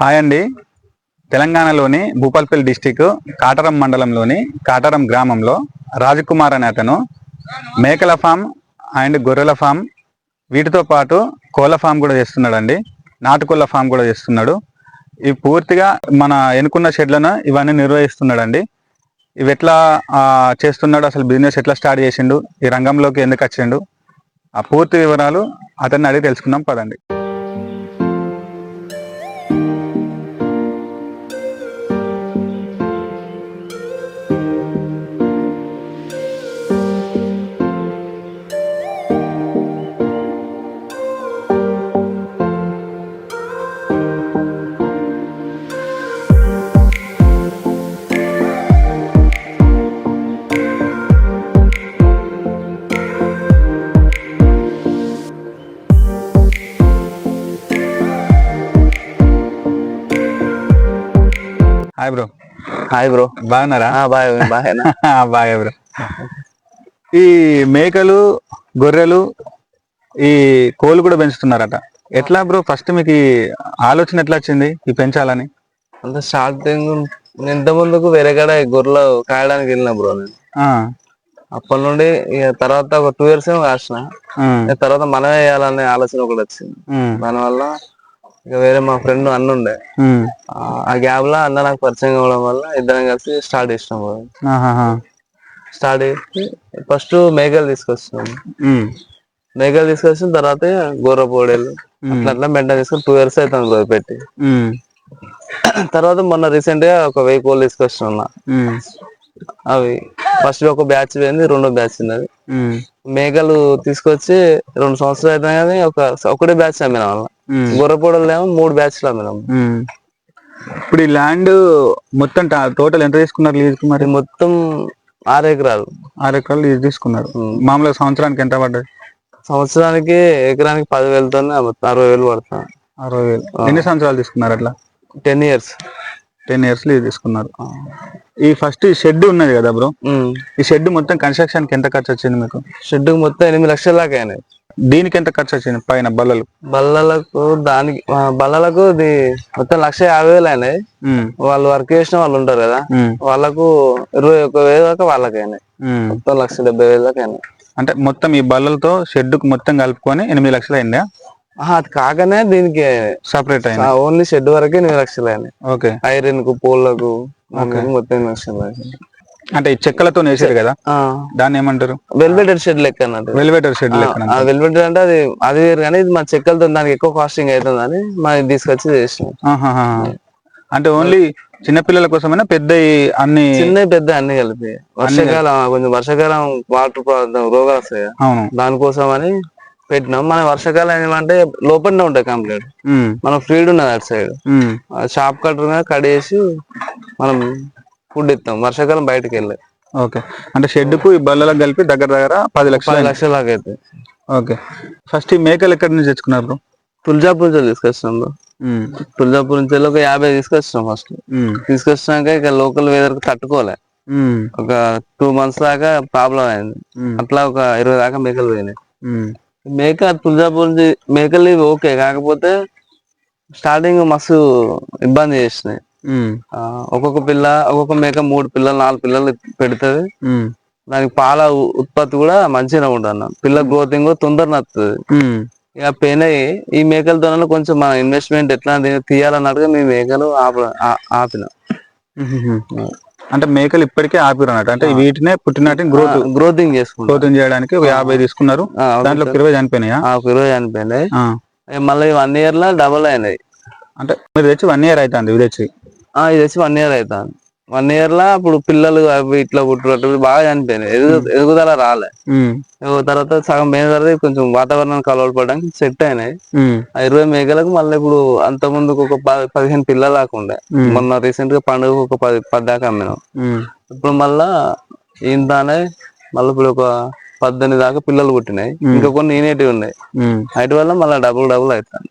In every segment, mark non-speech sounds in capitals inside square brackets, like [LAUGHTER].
Hi అండి. తెలంగాణలోని Bhupalpally district కాటరం మండలంలోని కాటరం గ్రామంలో రాజకుమార్ అనే అతను మేకల ఫామ్ అండ్ గొర్రెల ఫామ్ వీటితో పాటు కోళ్ళ ఫామ్ కూడా చేస్తున్నాడండి. నాటుకోళ్ళ ఫామ్ కూడా చేస్తున్నాడు. ఇవి పూర్తిగా మన ఎన్నుకున్న షెడ్లను ఇవన్నీ నిర్వహిస్తున్నాడండి. ఇవి ఎట్లా చేస్తున్నాడు అసలు బిజినెస్ ఎట్లా స్టార్ట్ చేసిండు ఈ రంగంలోకి ఎందుకు వచ్చిండు ఆ పూర్తి వివరాలు అతన్ని అడిగి తెలుసుకుందాం పదండి. హాయ్ బ్రో హాయ్ బ్రో బాగున్నారా? బాయ్ బాగా బ్రో [LAUGHS] ఈ మేకలు గొర్రెలు ఈ కోళ్ళు కూడా పెంచుతున్నారట. ఎట్లా బ్రో ఫస్ట్ మీకు ఈ ఆలోచన ఎట్లా వచ్చింది? ఈ పెంచాలని? అంత స్టార్టింగ్ ఇంత ముందుకు వేరే కాడ గొర్రెలు కాయడానికి వెళ్ళిన బ్రో నేను. అప్పటి నుండి ఇక తర్వాత ఒక టూ ఇయర్స్ ఏమో కాసిన. తర్వాత మనమే వేయాలనే ఆలోచన ఒకటి వచ్చింది. దానివల్ల ఇక వేరే మా ఫ్రెండ్ అన్న ఉండే. ఆ- గ్యాప్లో అన్న నాకు పరిచయం కావడం వల్ల ఇద్దరం కలిసి స్టార్ట్ చేసినాం స్టార్ట్ చేసి ఫస్ట్ మేకలు తీసుకొచ్చినాం. మేకలు తీసుకొచ్చిన తర్వాత గొర్రె పోడేలు అట్లా అట్లా తీసుకొని టూ ఇయర్స్ అవుతుంది పెట్టి. తర్వాత మొన్న రీసెంట్గా ఒక వెయ్యి కోళ్ళు తీసుకొచ్చిన అవి ఫస్ట్ ఒక బ్యాచ్ పోయింది రెండో బ్యాచ్ ఉన్నది. మేకలు తీసుకొచ్చి రెండు సంవత్సరాలు అయితే కానీ ఒక ఒకటే బ్యాచ్ అమ్మినాం వాళ్ళ గొర్రెపోడలు ఏమో మూడు బ్యాచ్లు అమ్మినాం. ఉమ్. ఇప్పుడు ఈ ల్యాండ్ మొత్తం టోటల్ ఎంత తీసుకున్నారు లీజ్ మరి? మొత్తం ఆరు ఎకరాలు. ఆరు ఎకరాలు లీజ్ తీసుకున్నారు. మామూలుగా సంవత్సరానికి ఎంత పడ్డది? సంవత్సరానికి ఎకరానికి పదివేలతో అరవై వేలు పడతా అరవై వేలు. ఎన్ని సంవత్సరాలు తీసుకున్నారు అట్లా? Ten years. Ten years lease తీసుకున్నారు. ఈ ఫస్ట్ ఈ షెడ్ ఉన్నది కదా బ్రో? ఈ షెడ్ మొత్తం కన్స్ట్రక్షన్కి ఎంత ఖర్చు వచ్చింది మీకు? షెడ్ మొత్తం ఎనిమిది లక్షల దాకా అయినాయి. దీనికి ఎంత ఖర్చు వచ్చింది పైన బల్లలు? బల్లలకు దానికి బల్లలకు ఇది మొత్తం లక్ష యాభై వేలు అయినాయి. వాళ్ళు వర్క్ చేసిన వాళ్ళు ఉంటారు కదా వాళ్ళకు ఇరవై ఒక వేలు దాకా వాళ్ళకి అయినాయి. మొత్తం లక్ష డెబ్బై వేలు దాకా అయినాయి. అంటే మొత్తం ఈ బల్లలతో షెడ్కు మొత్తం కలుపుకొని ఎనిమిది లక్షలు అయిందా? అది కాకనే దీనికి సపరేట్ అయింది ఓన్లీ షెడ్ వరకే ఎనిమిది లక్షలు అయినాయి. ఓకే. ఐరన్కు దానికి మొత్తం ఎనిమిది లక్షలు. అంటే ఈ చెక్కలతో వేసారు కదా దాన్ని ఏమంటారు? వెల్వెటెడ్ షెడ్ లెక్క అన్నట్టు వెలివేటర్ షెడ్ లెక్కన ఆ వెల్వెటెడ్ అంటే అది అది వేరు కానీ ఇది మన చెక్కలతో దానికి ఎక్కువ కాస్టింగ్ అవుతుంది అని మనం తీసుకొచ్చి చేసినాం. అంటే ఓన్లీ చిన్నపిల్లల కోసమైనా పెద్ద అన్ని చిన్న పెద్ద అన్ని కలిపి. వర్షాకాలం కొంచెం వర్షాకాలం వాటర్ రోగాలు వస్తాయి దానికోసం అని పెట్టినాం. మన వర్షాకాలం ఏమంటే లోపలనే ఉంటాయి కంప్లీట్. మనం ఫ్రీడ్ ఉన్నది అటు సైడ్ షాప్ కట్టర్ మీద కడిగేసి మనం ఫుడ్ ఇస్తాం. వర్షాకాలం బయటకు వెళ్ళి. ఓకే. అంటే షెడ్కు ఈ బల్లలకు కలిపి దగ్గర దగ్గర పది లక్షలు పది. లక్షల దాకా అయితే. ఓకే. ఫస్ట్ ఈ మేకలు ఎక్కడి నుంచి తెచ్చుకున్నారు బ్రో? తులజాపూర్ నుంచి తీసుకొచ్చినాం. ఉమ్, తులజాపూర్ నుంచి ఒక యాభై తీసుకొచ్చినాం ఫస్ట్. తీసుకొచ్చినాక ఇక లోకల్ వెదర్ తట్టుకోలే. ఒక టూ మంత్స్ దాకా ప్రాబ్లం అయింది. అట్లా ఒక ఇరవై దాకా మేకలు పోయినాయి. మేక తులజాపూర్ నుంచి మేకలు ఓకే. కాకపోతే స్టార్టింగ్ మస్తు ఇబ్బంది చేసినాయి. ఒక్కొక్క పిల్ల ఒక్కొక్క మేక మూడు పిల్లలు నాలుగు పిల్లలు పెడుతుంది. దానికి పాల ఉత్పత్తి కూడా మంచిగా ఉంటుంది పిల్ల గ్రోతింగ్ కూడా తొందర నచ్చుతుంది ఉమ్, ఇక పెయిన్ ఈ మేకలతో కొంచెం మన ఇన్వెస్ట్మెంట్ ఎట్లా తీయాలన్నట్టుగా మీ మేకలు ఆపిన. అంటే మేకలు ఇప్పటికే ఆపిరు అన్నట్టు అంటే వీటినే పుట్టినట్టు గ్రోత్ గ్రోతింగ్ చేసుకుంటా గ్రోత్ చేయడానికి ఒక యాభై తీసుకున్నారు. దాంట్లో ఇరవై చనిపోయినాయా? ఇరవై చనిపోయినాయి. మళ్ళీ వన్ ఇయర్లో డబుల్ అయినాయి. అంటే మీరు తెచ్చి వన్ ఇయర్ అవుతుంది ఇది తెచ్చి. ఇది వచ్చి వన్ ఇయర్ అవుతుంది వన్ ఇయర్ లా ఇప్పుడు పిల్లలు అవి ఇట్లా పుట్టుబట్టు బాగా చనిపోయినాయి. ఎదుగు ఎదుగుదల రాలే. తర్వాత సగం పోయిన తర్వాత కొంచెం వాతావరణం కలవలు పడడానికి సెట్ అయినాయి. ఆ ఇరవై మేకలకు మళ్ళీ ఇప్పుడు అంత ముందుకు ఒక పదిహేను పిల్లలు దాకుండే మొన్న రీసెంట్గా పండుగ ఒక పది పది దాకా అమ్మినాం. ఇప్పుడు మళ్ళా ఇంతానే మళ్ళీ ఇప్పుడు ఒక పద్దెనిమిది దాకా పిల్లలు పుట్టినాయి. ఇంకా కొన్ని ఈనేటివి ఉన్నాయి. వాటి వల్ల మళ్ళీ డబుల్ డబుల్ అవుతుంది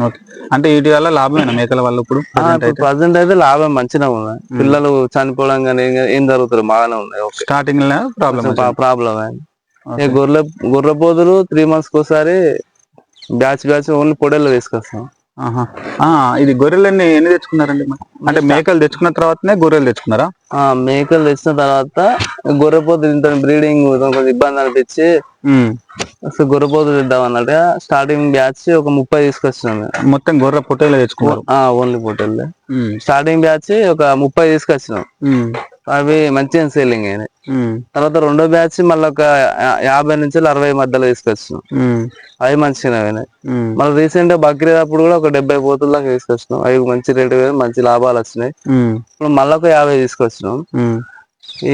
ఓకే. అంటే వీటి వల్ల లాభమేనా? మేకల వల్ల ఇప్పుడు ప్రజెంట్ అయితే? లాభం మంచిగా ఉన్నాయి పిల్లలు చనిపోవడం కానీ ఏం- జరుగుతుంది బాగానే ఉన్నాయి స్టార్టింగ్లో ప్రాబ్లమ్ ప్రాబ్లం ఏ గొర్రె గొర్రె పోతులు త్రీ మంత్స్ ఒకసారి బ్యాచ్ బ్యాచ్ ఓన్లీ పొడేళ్ళు తీసుకొస్తాం ఇది గొర్రెలన్నీ ఎన్ని తెచ్చుకున్నారండి? అంటే మేకలు తెచ్చుకున్న తర్వాతనే గొర్రెలు తెచ్చుకున్నారా మేకలు తెచ్చిన తర్వాత గొర్రెపోతు దీంతో బ్రీడింగ్ కొంచెం ఇబ్బంది అనిపించి. అసలు గొర్రెపోతు తెద్దాం అన్నట్టుగా స్టార్టింగ్ బ్యాచ్ ఒక ముప్పై తీసుకొచ్చినాం. మొత్తం గొర్రె పొట్టేలు తెచ్చుకున్నారు ఆ ఓన్లీ పొట్టెళ్ళే. స్టార్టింగ్ బ్యాచ్ ఒక ముప్పై తీసుకొచ్చినాం. అవి మంచిగా సేలింగ్ అయినాయి. తర్వాత రెండో బ్యాచ్ మళ్ళీ ఒక యాభై నుంచి అరవై మధ్యలో తీసుకొచ్చినాం. అవి మంచిగా. మళ్ళీ రీసెంట్గా బక్రీద్ అప్పుడు కూడా ఒక డెబ్బై పోతుల దాకా తీసుకొచ్చినాం అవి మంచి రేటు మంచి లాభాలు వచ్చినాయి. ఇప్పుడు మళ్ళీ ఒక యాభై తీసుకొచ్చినాం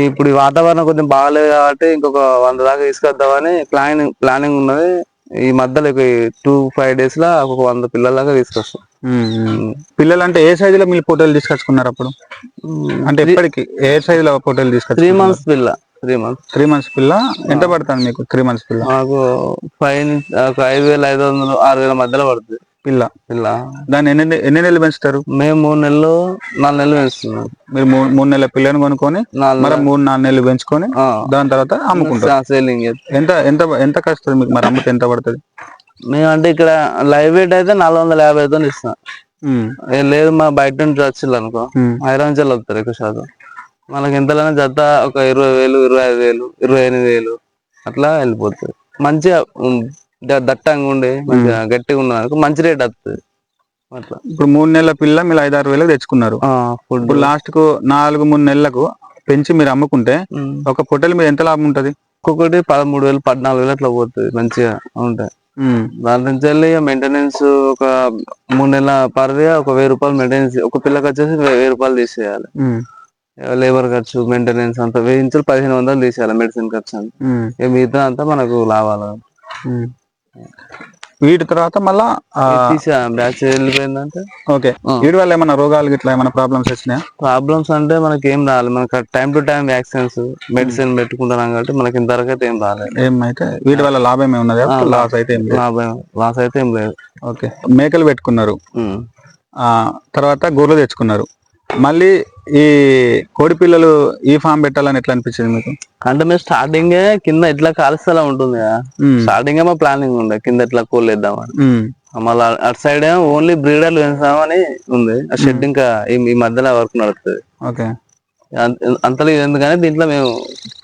ఇప్పుడు ఈ వాతావరణం కొంచెం బాగాలేదు కాబట్టి ఇంకొక వంద దాకా తీసుకొద్దామని ప్లానింగ్ ప్లానింగ్ ఉన్నది ఈ మధ్యలో టూ ఫైవ్ డేస్లో ఒక వంద పిల్లల దాకా తీసుకొస్తాం. పిల్లలు అంటే ఏ సైజులో మీరు పొట్టేలు తీసుకొచ్చుకున్నారు అప్పుడు? అంటే ఎప్పటికి? ఏ సైజులో పొట్టేలు త్రీ తీసుకొచ్చుకున్నారు? మంత్స్ పిల్ల త్రీ మంత్స్. త్రీ మంత్స్ పిల్ల? ఎంత పడుతుంది మీకు త్రీ మంత్స్ పిల్ల? మాకు ఫైవ్ ఒక ఐదు వేల ఐదు వందలు ఆరు వేల మధ్యలో పడుతుంది. పిల్ల. పిల్ల. దాన్ని ఎన్ని ఎన్ని నెలలు పెంచుతారు? మేము మూడు నెలలు నాలుగు నెలలు పెంచుతున్నాం. మీరు మూడు మూడు నెలల పిల్లని కొనుక్కొని మరి మూడు నాలుగు నెలలు పెంచుకొని దాని తర్వాత అమ్ముకుంటారు. సేలింగ్ ఎంత ఎంత ఎంత కస్తుంది మీకు? మరి అమ్మితే ఎంత పడుతుంది? మేము అంటే ఇక్కడ లైవ్ వెయిట్ అయితే నాలుగు వందల యాభై తో ఇస్తాం. లేదు మా బయట నుంచి వచ్చిల్లు అనుకో. హైదరాబాద్ వస్తారు ఎక్కువ శాతం. మనకి ఎంతలోనే జత ఒక ఇరవై వేలు ఇరవై ఐదు వేలు ఇరవై ఎనిమిది వేలు అట్లా వెళ్ళిపోతుంది. మంచిగా దట్టంగా ఉండి మంచిగా గట్టిగా ఉన్న మంచి రేట్ వస్తుంది అట్లా. ఇప్పుడు మూడు నెలల పిల్ల మీరు ఐదు ఆరు వేలకు తెచ్చుకున్నారు. ఇప్పుడు లాస్ట్కు నాలుగు మూడు నెలలకు పెంచి మీరు అమ్ముకుంటే ఒక పొట్టెల మీద ఎంత లాభం ఉంటది? ఒక్కొక్కటి పదమూడు వేలు పద్నాలుగు వేలు అట్లా పోతుంది మంచిగా ఉంటాయి. దాని నుంచి వెళ్ళి మెయింటెనెన్స్ ఒక మూడు నెలల పర్ ఒక వెయ్యి రూపాయలు మెయింటెనెన్స్ ఒక పిల్లకి వచ్చేసి వెయ్యి రూపాయలు తీసేయాలి. లేబర్ ఖర్చు మెయింటెనెన్స్ అంతా వెయ్యి నుంచి పదిహేను వందలు తీసేయాలి మెడిసిన్ ఖర్చు అంతా. మిగతా అంతా మనకు లాభాలు. వీటి తర్వాత మళ్ళా బ్యాచ్ వెళ్ళిపోయిందంటే? ఓకే. వీటి వల్ల ఏమైనా రోగాలు ఇట్లా ఏమైనా ప్రాబ్లమ్స్ వచ్చినాయా? ప్రాబ్లమ్స్ అంటే మనకి ఏం రాలేదు మనకి time to time vaccines medicine పెట్టుకుంటున్నాం కాబట్టి మనకి ఇంతవరకు అయితే ఏం రాలేదు. ఏమైతే వీటి వల్ల లాభం ఏమి ఉన్నది? ఆ, లాస్ అయితే ఏం లాభం లాస్ అయితే ఏం లేదు. ఓకే. మేకలు పెట్టుకున్నారు. తర్వాత గొర్రెలు తెచ్చుకున్నారు. మళ్ళీ ఈ కోడి పిల్లలు ఈ ఫామ్ పెట్టాలని ఎట్లా అనిపించింది మీకు? అంటే మేము స్టార్టింగ్ కింద ఎట్లా కాలుస్తలా ఉంటుంది కదా. స్టార్టింగ్ మా ప్లానింగ్ ఉండే కింద ఎట్లా కోలేద్దామని. ఉమ్. మళ్ళీ అటు సైడ్ ఓన్లీ బ్రీడర్లు పెంచామని ఉంది. ఆ షెడ్ ఇంకా ఈ మధ్యలో వర్క్ నడుస్తుంది ఓకే. అంత- అంతలో ఎందుకని దీంట్లో మేము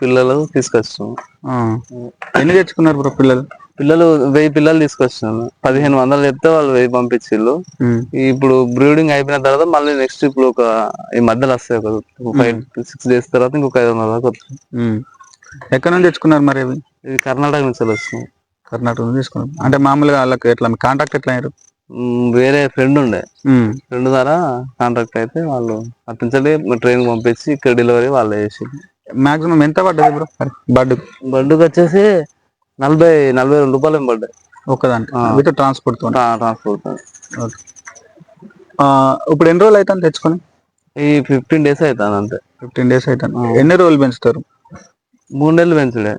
పిల్లలు తీసుకొచ్చాము ఆ. ఎన్ని తెచ్చుకున్నారు బ్రో పిల్లలు? పిల్లలు వెయ్యి పిల్లలు తీసుకొచ్చాము పదిహేను వందలు చెప్తే వాళ్ళు వెయ్యి ఉమ్. ఇప్పుడు బ్రీడింగ్ అయిపోయిన తర్వాత మళ్ళీ నెక్స్ట్ ఇప్పుడు ఒక ఈ మధ్యలో వస్తాయి ఒక ఫైవ్ సిక్స్ డేస్ తర్వాత ఇంకొక ఐదు వందల దాకా వస్తుంది. ఎక్కడ నుంచి తెచ్చుకున్నారు మరి అవి ఇది కర్ణాటక నుంచి వస్తుంది కర్ణాటక నుంచి తీసుకున్నారు. అంటే మామూలుగా వాళ్ళకి ఎట్లా కాంటాక్ట్ ఎట్లా అయ్యారు? వేరే ఫ్రెండ్ ఉండే. ఫ్రెండ్ ద్వారా కాంట్రాక్ట్ అయితే వాళ్ళు అట్నుంచి ట్రైన్ పంపించి ఇక్కడ డెలివరీ వాళ్ళు చేసి మాక్సిమం ఎంత పడ్డది బ్రో? బర్డ్ బండికి వచ్చేసి నలభై నలభై రెండు రూపాయలు ఏం పడ్డాయి విత్ ట్రాన్స్పోర్ట్తో ట్రా- ట్రాన్స్పోర్ట్ ఓకే. ఇప్పుడు ఎన్ని రోజులు అవుతాను తెచ్చుకొని? ఈ ఫిఫ్టీన్ డేస్ అవుతుంది అంతే. ఫిఫ్టీన్ డేస్ అవుతాను ఎన్ని రోజులు పెంచుతారు? మూడు నెలలు పెంచుడే.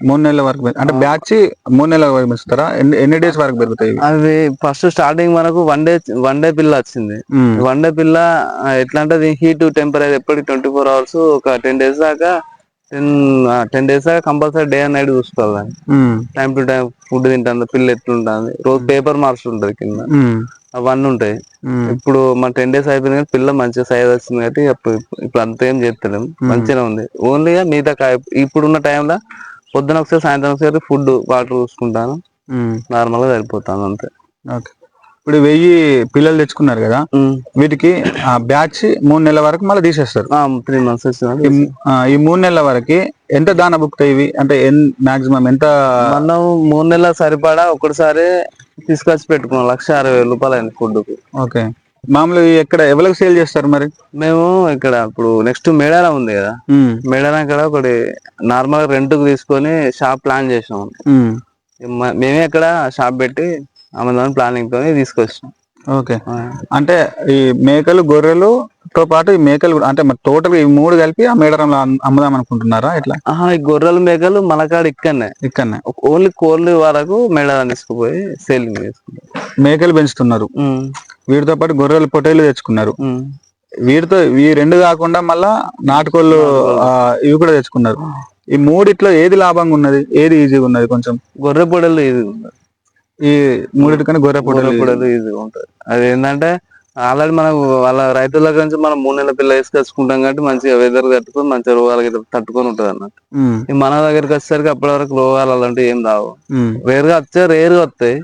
మూడు నెలల వరకు అంటే బ్యాచ్ మూడు నెలల వరకు పెంచుతారా? ఎన్ని డేస్ వరకు పెరుగుతాయి? అవి ఫస్ట్ స్టార్టింగ్ మనకు వన్ డే వన్ డే పిల్ల వచ్చింది. వన్ డే పిల్ల ఎట్లా అంటే హీట్ టెంపరేచర్ ఎప్పటికి ట్వంటీ ఫోర్ అవర్స్ ఒక టెన్ డేస్ దాకా టెన్ టెన్ డేస్ దాకా కంపల్సరీ డే అండ్ నైట్ చూసుకోవాలి. టైం టు టైం ఫుడ్ తింటుంది పిల్ల ఎట్లుంటుంది రోజు పేపర్ మార్క్స్ ఉంటుంది కింద. అవన్నీ ఉంటాయి. ఇప్పుడు మన టెన్ డేస్ అయిపోయింది కానీ పిల్ల మంచిగా సైజ్ వచ్చింది కాబట్టి ఇప్పుడు ఇప్పుడు అంత ఏం చేస్తలేం. మంచిగా ఉంది. ఓన్లీగా మిగతా కాయ ఇప్పుడున్న టైంలో పొద్దున ఒకసారి సాయంత్రం ఒకసారి ఫుడ్ వాటర్ చూసుకుంటాను. ఉమ్. నార్మల్గా సరిపోతాను అంతే. ఓకే. ఇప్పుడు వెయ్యి పిల్లలు తెచ్చుకున్నారు కదా వీటికి ఆ బ్యాచ్ మూడు నెలల వరకు మళ్ళీ తీసేస్తారు. త్రీ మంత్స్ ఈ మూడు నెలల వరకు ఎంత దాన బుక్తాయి ఇవి? అంటే మాక్సిమం ఎంత? మనం మూడు నెలల సరిపడా ఒకటిసారి తీసుకొచ్చి పెట్టుకున్నాం లక్ష అరవై వేల రూపాయలు అయింది ఓకే. మామూలుగా ఎక్కడ ఎవరికి సేల్ చేస్తారు మరి? మేము ఇక్కడ ఇప్పుడు నెక్స్ట్ మేడారం ఉంది కదా. మేడారం ఇక్కడ ఒకటి నార్మల్ రెంట్కు తీసుకొని షాప్ ప్లాన్. మ- మేమే ఇక్కడ షాప్ పెట్టి అమ్ముదామని ప్లానింగ్ తోని తీసుకొచ్చినాం. ఓకే. అంటే ఈ మేకలు గొర్రెలు తో పాటు ఈ మేకలు కూడా అంటే టోటల్ ఈ మూడు కలిపి ఆ మేడారంలో అమ్- అమ్ముదాం అనుకుంటున్నారా ఇట్లా ఈ గొర్రెలు మేకలు మన కాడ ఇక్కడనే. ఇక్కడనే. ఓన్లీ కోళ్ళు వరకు మేడారం తీసుకుపోయి సేలింగ్ చేసుకుంటాం. మేకలు పెంచుతున్నారు. వీటితో పాటు గొర్రెలు పొట్టేలు తెచ్చుకున్నారు. వీటితో ఈ రెండు కాకుండా మళ్ళా నాటుకోళ్ళు ఇవి కూడా తెచ్చుకున్నారు. ఈ మూడిట్లో ఏది లాభంగా ఉన్నది? ఏది ఈజీగా ఉన్నది కొంచెం? గొర్రె పొడలు ఇది ఉంది. ఈ మూడింటికన్నా గొర్రె పొట్టేలు పొడలు ఈజీగా ఉంటుంది. అది ఏంటంటే ఆల్రెడీ మనం వాళ్ళ రైతుల దగ్గర నుంచి మనం మూడు నెలల పిల్ల వేసుకొచ్చుకుంటాం కాబట్టి మంచిగా వెదర్ తట్టుకొని మంచిగా రోగాలకి తట్టుకొని ఉంటది అన్నట్టు. మన దగ్గరికి వచ్చేసరికి అప్పటి వరకు రోగాలు అలాంటివి ఏం రావు. రేరుగా వచ్చే రేరుగా వస్తాయి.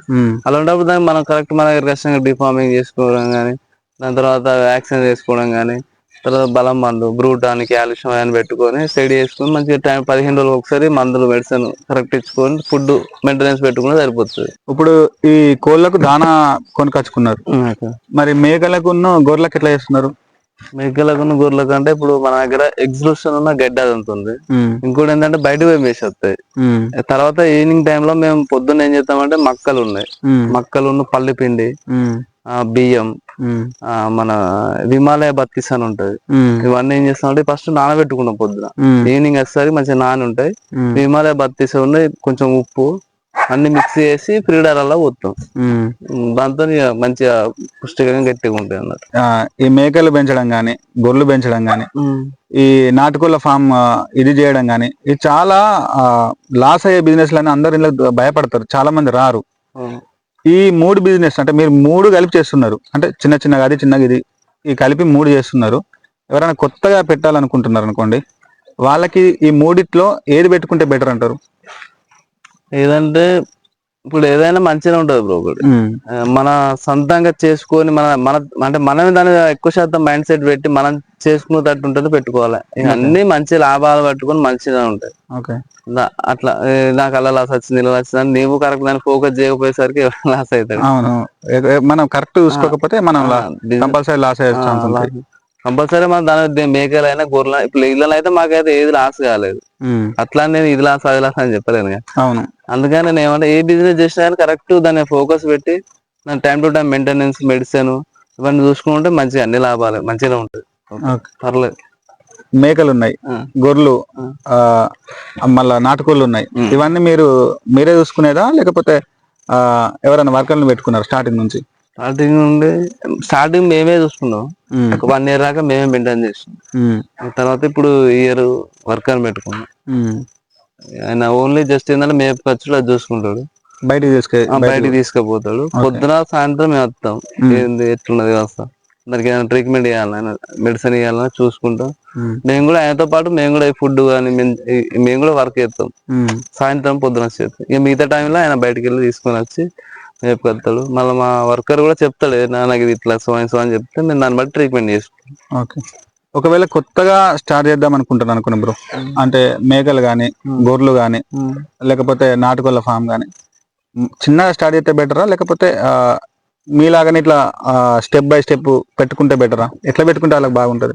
అలాంటప్పుడు దాన్ని మనం కరెక్ట్ మన దగ్గరికి వచ్చినాక డిఫార్మింగ్ చేసుకోవడం కానీ దాని తర్వాత వ్యాక్సిన్ చేసుకోవడం కానీ తర్వాత బలం మందు బ్రూటాన్ కాల్షియం అని పెట్టుకొని స్టడీ చేసుకొని మంచిగా టైం పదిహేను రోజులు ఒకసారి మందులు మెడిసిన్ కరెక్ట్ ఇచ్చుకొని ఫుడ్ మెయింటెనెన్స్ పెట్టుకుని సరిపోతుంది. ఇప్పుడు ఈ కోళ్ళకు దానా కొనుకొచ్చుకున్నారు మరి మేకలకు గొర్రెలకు ఎట్లా చేస్తున్నారు? మేకలకు గొర్రెలకు అంటే ఇప్పుడు మన దగ్గర ఎగ్జిబిషన్ ఉన్న గడ్డి అది ఉంటుంది. ఇంకోటి ఏంటంటే బయట పోయి వేసి వస్తాయి. ఉమ్, తర్వాత ఈవినింగ్ టైంలో మేము పొద్దున్న ఏం చేస్తామంటే మక్కలు ఉన్నాయి. మక్కలు ఉన్న పల్లి పిండి బియ్యం మన హిమాలయ బత్తిస్ అని ఉంటది. ఇవన్నీ ఏం చేస్తామంటే ఫస్ట్ నానబెట్టుకున్నాం పొద్దున. ఈవినింగ్ వచ్చేసరికి మంచిగా నాని ఉంటాయి ఉమ్, హిమాలయ బత్తిస్ ఉన్నాయి కొంచెం ఉప్పు అన్ని మిక్స్ చేసి ఫ్రీడర్లో పోతాం. దాంతో మంచిగా పుష్టికంగా గట్టిగా ఉంటాయి అన్నట్టు. ఆ, ఈ మేకలు పెంచడం గాని గొర్రెలు పెంచడం గాని ఈ నాటుకోళ్ళ ఫామ్ ఇది చేయడం గాని ఇది చాలా లాస్ అయ్యే బిజినెస్ లని అందరు ఇందులో భయపడతారు. చాలా మంది రారు. ఈ మూడు బిజినెస్ అంటే మీరు మూడు కలిపి చేస్తున్నారు. అంటే చిన్న చిన్నగా అది చిన్నగా ఇది ఈ కలిపి మూడు చేస్తున్నారు. ఎవరైనా కొత్తగా పెట్టాలనుకుంటున్నారు అనుకోండి వాళ్ళకి ఈ మూడిట్లో ఏది పెట్టుకుంటే బెటర్ అంటారు? ఏదంటే ఇప్పుడు ఏదైనా మంచిగా ఉంటది బ్రో ఒకటి. మన సొంతంగా చేసుకొని మన మన అంటే మనమే దాని ఎక్కువ శాతం మైండ్ సెట్ పెట్టి మనం చేసుకునేటట్టు ఉంటుంది పెట్టుకోవాలి. అన్ని మంచి లాభాలు పట్టుకొని మంచిగా ఉంటాయి. అట్లా నాకు అలా లాస్ వచ్చింది ఇలా వచ్చింది నీవు కరెక్ట్ దాన్ని ఫోకస్ చేయకపోయేసరికి లాస్ అవుతాడు అవును. మనం కరెక్ట్ చూసుకోకపోతే మనం కంపల్సరీ లాస్ అయ్యే ఛాన్స్ కంపల్సరీ మన దాని మేకలైనా గొర్రెలు ఇప్పుడు ఇళ్ళలో అయితే మాకైతే ఏది లాస్ కాలేదు. అట్లా నేను ఇది లాస్ అది లాస్ అని చెప్పలేను. అవును. అందుకని నేను ఏమంటే ఏ బిజినెస్ చేసినా కానీ కరెక్ట్ దాన్ని ఫోకస్ పెట్టి దాని time to time maintenance medicine ఇవన్నీ చూసుకుంటే మంచిగా అన్ని లాభాలు మంచిగా ఉంటుంది పర్లేదు. మేకలు ఉన్నాయి. గొర్రెలు మళ్ళా నాటుకోళ్ళు ఉన్నాయి. ఇవన్నీ మీరు మీరే చూసుకునేదా? లేకపోతే ఎవరైనా వర్కర్లు పెట్టుకున్నారు స్టార్టింగ్ నుంచి? స్టార్టింగ్ నుండి స్టార్టింగ్ మేమే చూసుకున్నాం. ఒక వన్ ఇయర్ దాకా మేమే మెయింటైన్ చేస్తున్నాం తర్వాత ఇప్పుడు ఇయర్ వర్కర్ పెట్టుకున్నాం. ఆయన ఓన్లీ జస్ట్ ఏంటంటే మేపు ఖర్చులు అది చూసుకుంటాడు. బయటికి తీసుకె బయటికి తీసుకుపోతాడు. పొద్దున సాయంత్రం మేము వస్తాం. ఏంది ఎట్లున్నది వ్యవస్థ? దానికి ఏమైనా ట్రీట్మెంట్ ఇవ్వాలన్నా మెడిసిన్ ఇవ్వాలన్నా చూసుకుంటాం. మేము. కూడా ఆయనతో పాటు మేము కూడా ఫుడ్ కానీ మేము కూడా వర్క్ చేస్తాం. సాయంత్రం పొద్దున వచ్చేస్తాం ఇక మిగతా టైంలో ఆయన బయటికి వెళ్ళి తీసుకొని వచ్చి మేపుకొస్తాడు మళ్ళీ మా వర్కర్ కూడా చెప్తాడు నాకు ఇది ఇట్లా సో సో అని చెప్తే నేను దాన్ని బట్టి ట్రీట్మెంట్ చేసుకుంటాం ఓకే. ఒకవేళ కొత్తగా స్టార్ట్ చేద్దాం అనుకుంటున్నాను అనుకున్నా బ్రో. అంటే మేకలు కానీ గొర్రెలు కానీ లేకపోతే నాటుకోళ్ళ ఫామ్ కానీ చిన్నగా స్టార్ట్ చేస్తే బెటరా లేకపోతే ఆ, మీలాగానే ఇట్లా స్టెప్ బై స్టెప్ పెట్టుకుంటే బెటరా? ఎట్లా పెట్టుకుంటే వాళ్ళకి బాగుంటది?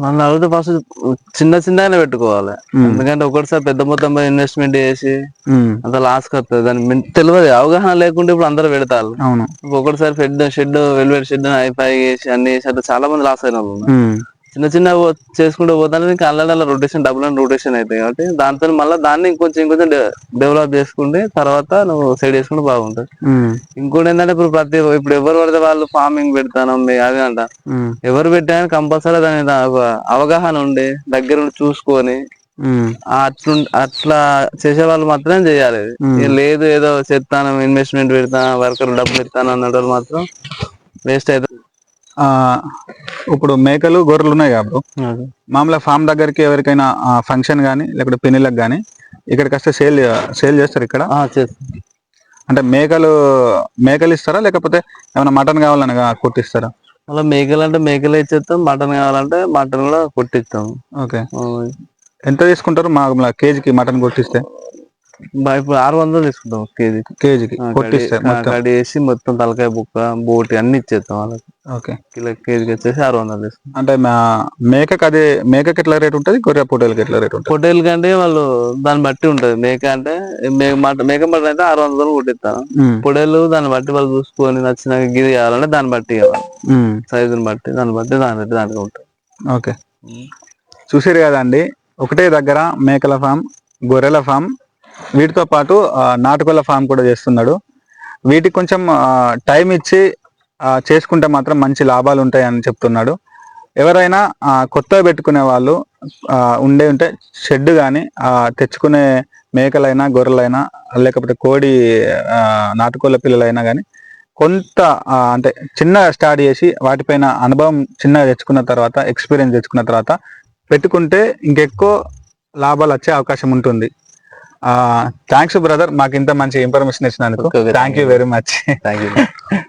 నన్ను అడిగితే ఫస్ట్ చిన్న చిన్నగానే పెట్టుకోవాలి. ఎందుకంటే ఒకటిసారి పెద్ద మొత్తంలో ఇన్వెస్ట్మెంట్ చేసి అంత లాస్ వస్తుంది. దాని మెన్- తెలియదు. అవగాహన లేకుంటే ఇప్పుడు అందరూ పెడతారు. ఒకటిసారి shed shed velvet shed hi-fi చేసి అన్ని చేసి అట్లా చాలా మంది లాస్ అయిన వాళ్ళు చిన్న చిన్న చేసుకుంటూ పోతానే ఇంకా అల్లడల్ల రొటేషన్ డబుల్ అండ్ రొటేషన్ అవుతాయి కాబట్టి దాంతో మళ్ళీ దాన్ని ఇంకొంచెం ఇంకొంచెం డెవలప్ చేసుకుంటే తర్వాత నువ్వు సైడ్ చేసుకుంటే బాగుంటుంది. ఇంకోటి ఏంటంటే ఇప్పుడు ప్రతి ఇప్పుడు ఎవరు పడితే వాళ్ళు ఫార్మింగ్ పెడతాను అదే అంట. ఎవరు పెట్టాను కంపల్సరీ దాని అవగాహన ఉండి దగ్గర చూసుకొని అట్లు అట్లా చేసే వాళ్ళు మాత్రమే చేయాలి లేదు ఏదో చెప్తాను ఇన్వెస్ట్మెంట్ పెడతాను వర్కర్ డబ్బులు ఇస్తాను అన్న వాళ్ళు మాత్రం వేస్ట్ అవుతుంది ఇప్పుడు మేకలు గొర్రెలు ఉన్నాయి బ్రో మామూలుగా ఫామ్ దగ్గరికి ఎవరికైనా ఫంక్షన్ కానీ లేకపోతే పెళ్ళిళ్ళకి కానీ ఇక్కడికి వస్తే సేల్ సేల్ చేస్తారు ఇక్కడ? అంటే మేకలు మేకలు ఇస్తారా? లేకపోతే ఏమైనా మటన్ కావాలని కొట్టిస్తారా? అలా మేకలు అంటే మేకలు ఇచ్చేస్తాం మటన్ కావాలంటే మటన్ కూడా కొట్టిస్తాం. ఓకే. ఎంత తీసుకుంటారు మామూలుగా కేజీకి మటన్ కొట్టిస్తే? ఇప్పుడు ఆరు వందలు తీసుకుంటాం కేజీ. కేజీకి కడి వేసి మొత్తం. తలకాయ బుక్క బోటి అన్ని ఇచ్చేస్తాం వాళ్ళకి. ఓకే. కిలో కేజీకి వచ్చేసి ఆరు వందలు తీసుకుంటాం. అంటే మా మేకకి అదే మేకకి ఎట్లా రేట్ ఉంటుంది? గొర్రె పొట్టేలకి ఎట్లా రేట్ ఉంటుంది? పొట్టేలు కంటే వాళ్ళు దాన్ని బట్టి ఉంటది. మేక అంటే మేక మటన్ అయితే ఆరు వందలు కొట్టిస్తాను పొడేలు దాన్ని బట్టి వాళ్ళు చూసుకొని నచ్చిన గిరి కావాలంటే దాన్ని బట్టి ఇవ్వాలి. సైజుని బట్టి దాన్ని బట్టి దాన్ని బట్టి దాంట్లో ఉంటుంది. ఓకే. చూసారు కదండి ఒకటే దగ్గర మేకల ఫామ్ గొర్రెల ఫామ్ వీటితో పాటు నాటుకోళ్ళ నాటుకోళ్ళ ఫామ్ కూడా చేస్తున్నాడు. వీటికి కొంచెం టైం ఇచ్చి చేసుకుంటే మాత్రం మంచి లాభాలు ఉంటాయని చెప్తున్నాడు. ఎవరైనా ఆ, కొత్తగా పెట్టుకునే వాళ్ళు ఉండే ఉంటే షెడ్ కానీ తెచ్చుకునే మేకలైనా గొర్రెలైనా లేకపోతే కోడి నాటుకోళ్ళ పిల్లలైనా కానీ కొంత అంటే చిన్నగా స్టార్ట్ చేసి వాటిపైన అనుభవం చిన్నగా తెచ్చుకున్న తర్వాత ఎక్స్పీరియన్స్ తెచ్చుకున్న తర్వాత పెట్టుకుంటే ఇంకెక్కువ లాభాలు వచ్చే అవకాశం ఉంటుంది. థ్యాంక్స్ బ్రదర్ మాకు ఇంత మంచి ఇన్ఫర్మేషన్ ఇచ్చినందుకు. Thank you very much thank you